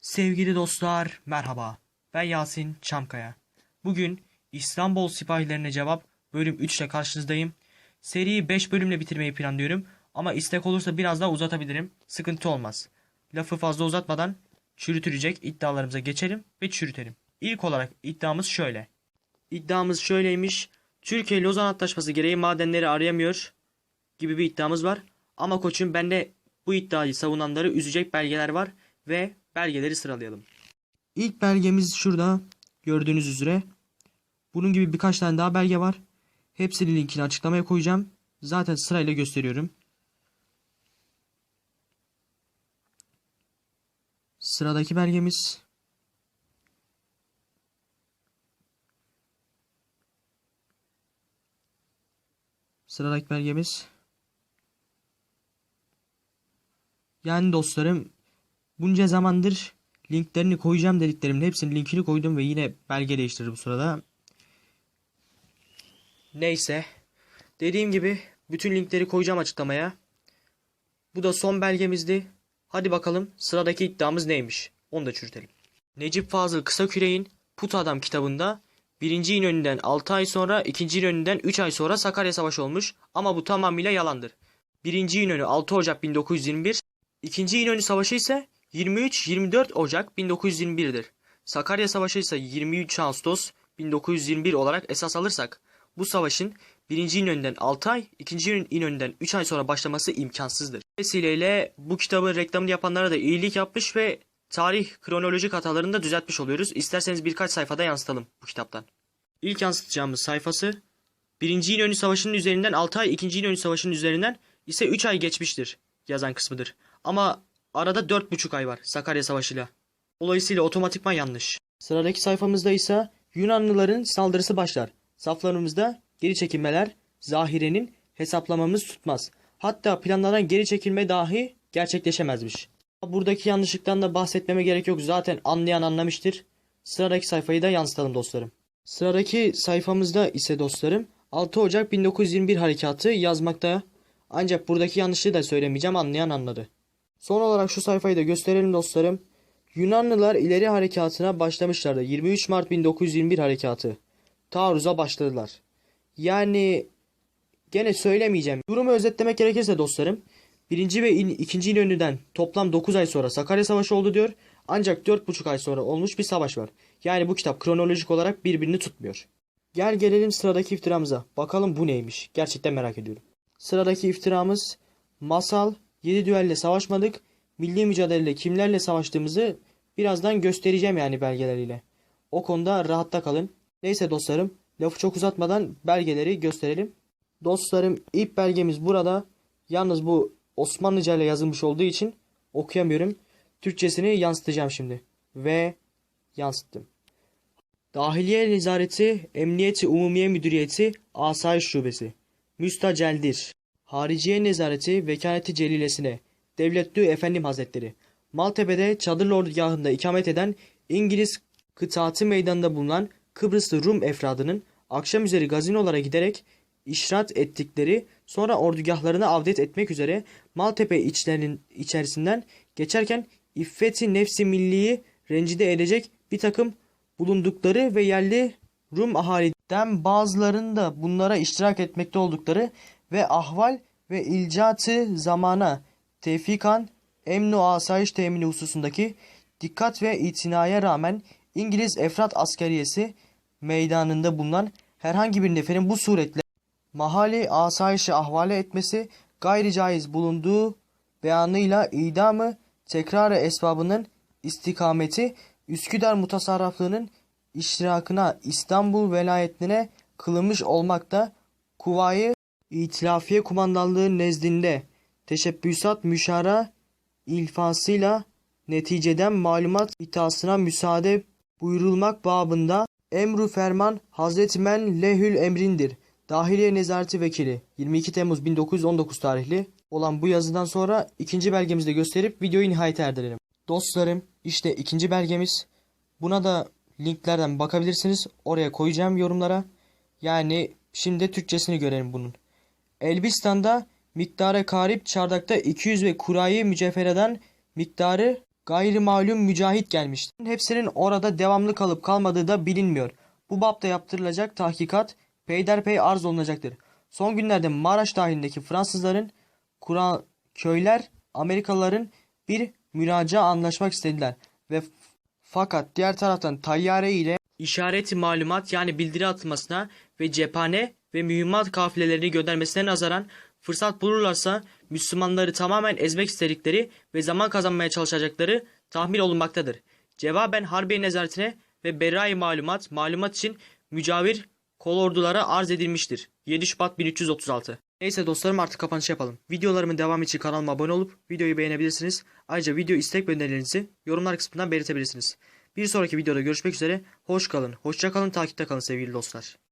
Sevgili dostlar, merhaba. Ben Yasin Çamkaya. Bugün İstanbul Sipahilerine Cevap bölüm 3 ile karşınızdayım. Seriyi 5 bölümle bitirmeyi planlıyorum ama istek olursa biraz daha uzatabilirim. Sıkıntı olmaz. Lafı fazla uzatmadan çürütülecek iddialarımıza geçelim ve çürütelim. İlk olarak iddiamız şöyle. İddiamız şöyleymiş. Türkiye Lozan Antlaşması gereği madenleri arayamıyor gibi bir iddiamız var. Ama koçum bende bu iddiayı savunanları üzecek belgeler var ve belgeleri sıralayalım. İlk belgemiz şurada gördüğünüz üzere. Bunun gibi birkaç tane daha belge var. Hepsinin linkini açıklamaya koyacağım. Zaten sırayla gösteriyorum. Sıradaki belgemiz Sıradaki belgemiz Yani dostlarım bunca zamandır linklerini koyacağım dediklerimin hepsinin linkini koydum ve yine belge değiştirdim bu sırada. Neyse. Dediğim gibi bütün linkleri koyacağım açıklamaya. Bu da son belgemizdi. Hadi bakalım sıradaki iddiamız neymiş? Onu da çürütelim. Necip Fazıl Kısaküre'in Put Adam kitabında birinci İnönü'nden 6 ay sonra, ikinci İnönü'nden 3 ay sonra Sakarya Savaşı olmuş ama bu tamamıyla yalandır. Birinci İnönü 6 Ocak 1921, ikinci İnönü Savaşı ise 23-24 Ocak 1921'dir. Sakarya Savaşı ise 23 Ağustos 1921 olarak esas alırsak bu savaşın birinci İnönü'nden 6 ay, ikinci İnönü'nden 3 ay sonra başlaması imkansızdır. Vesileyle bu kitabın reklamını yapanlara da iyilik yapmış ve tarih kronolojik hatalarını da düzeltmiş oluyoruz. İsterseniz birkaç sayfada yansıtalım bu kitaptan. İlk yansıtacağımız sayfası Birinci İnönü Savaşı'nın üzerinden 6 ay, ikinci İnönü Savaşı'nın üzerinden ise 3 ay geçmiştir yazan kısmıdır. Ama arada 4,5 ay var Sakarya Savaşı'yla. Dolayısıyla otomatikman yanlış. Sıradaki sayfamızda ise Yunanlıların saldırısı başlar. Saflarımızda geri çekilmeler zahirenin hesaplamamız tutmaz. Hatta planlanan geri çekilme dahi gerçekleşemezmiş. Buradaki yanlışlıktan da bahsetmeme gerek yok. Zaten anlayan anlamıştır. Sıradaki sayfayı da yansıtalım dostlarım. Sıradaki sayfamızda ise dostlarım 6 Ocak 1921 harekatı yazmakta. Ancak buradaki yanlışlığı da söylemeyeceğim anlayan anladı. Son olarak şu sayfayı da gösterelim dostlarım. Yunanlılar ileri harekatına başlamışlardı. 23 Mart 1921 harekatı. Taarruza başladılar. Yani gene söylemeyeceğim. Durumu özetlemek gerekirse dostlarım. Birinci ve in, ikinci İnönü'den toplam 9 ay sonra Sakarya Savaşı oldu diyor. Ancak 4,5 ay sonra olmuş bir savaş var. Yani bu kitap kronolojik olarak birbirini tutmuyor. Gel gelelim sıradaki iftiramıza. Bakalım bu neymiş. Gerçekten merak ediyorum. Sıradaki iftiramız masal 7 düelle savaşmadık. Milli mücadeleyle kimlerle savaştığımızı birazdan göstereceğim yani belgeleriyle. O konuda rahatta kalın. Neyse dostlarım lafı çok uzatmadan belgeleri gösterelim. Dostlarım ilk belgemiz burada. Yalnız bu Osmanlıca ile yazılmış olduğu için okuyamıyorum. Türkçesini yansıtacağım şimdi. Ve yansıttım. Dahiliye Nezareti, Emniyeti Umumiye Müdüriyeti, Asayiş Şubesi. Müstaceldir. Hariciye Nezareti, Vekaleti Celilesine. Devletli Efendim Hazretleri. Maltepe'de Çadırlı Ordugahı'nda ikamet eden İngiliz kıtaatı meydanında bulunan Kıbrıslı Rum efradının akşam üzeri gazinolara giderek işrat ettikleri sonra ordugahlarına avdet etmek üzere Maltepe içlerinin içerisinden geçerken iffeti nefsi milliyi rencide edecek bir takım bulundukları ve yerli Rum ahaliden bazılarının da bunlara iştirak etmekte oldukları ve ahval ve ilcatı zamana tevfikan emnu asayiş temini hususundaki dikkat ve itinaya rağmen İngiliz Efrat askeriyesi meydanında bulunan herhangi bir neferin bu suretle mahali asayişi ahvale etmesi gayri caiz bulunduğu beyanıyla idamı tekrarı esbabının istikameti Üsküdar mutasarraflığının iştirakına İstanbul velayetine kılınmış olmakta kuvayı İtilafiye kumandanlığı nezdinde teşebbüsat müşara ilfasıyla neticeden malumat itasına müsaade buyurulmak babında emru ferman Hazreti Men lehül emrindir. Dahiliye Nezareti Vekili 22 Temmuz 1919 tarihli olan bu yazıdan sonra ikinci belgemizi de gösterip videoyu nihayete erdirelim. Dostlarım işte ikinci belgemiz. Buna da linklerden bakabilirsiniz. Oraya koyacağım yorumlara. Yani şimdi Türkçesini görelim bunun. Elbistan'da miktarı karip çardakta 200 ve kurayı mücevhereden miktarı gayrimalum mücahit gelmiştir. Hepsinin orada devamlı kalıp kalmadığı da bilinmiyor. Bu bapta yaptırılacak tahkikat peyderpey arz olunacaktır. Son günlerde Maraş dahilindeki Fransızların Kur'an köyler Amerikalıların bir müracaat anlaşmak istediler ve fakat diğer taraftan tayyare ile işareti malumat yani bildiri atılmasına ve cephane ve mühimmat kafilelerini göndermesine nazaran fırsat bulurlarsa Müslümanları tamamen ezmek istedikleri ve zaman kazanmaya çalışacakları tahmin olunmaktadır. Cevaben Harbiye nezaretine ve Berra-i malumat malumat için mücavir kolordulara arz edilmiştir. 7 Şubat 1336 Neyse dostlarım artık kapanış yapalım. Videolarımın devamı için kanalıma abone olup videoyu beğenebilirsiniz. Ayrıca video istek ve önerilerinizi yorumlar kısmından belirtebilirsiniz. Bir sonraki videoda görüşmek üzere. Hoş kalın, hoşça kalın, takipte kalın sevgili dostlar.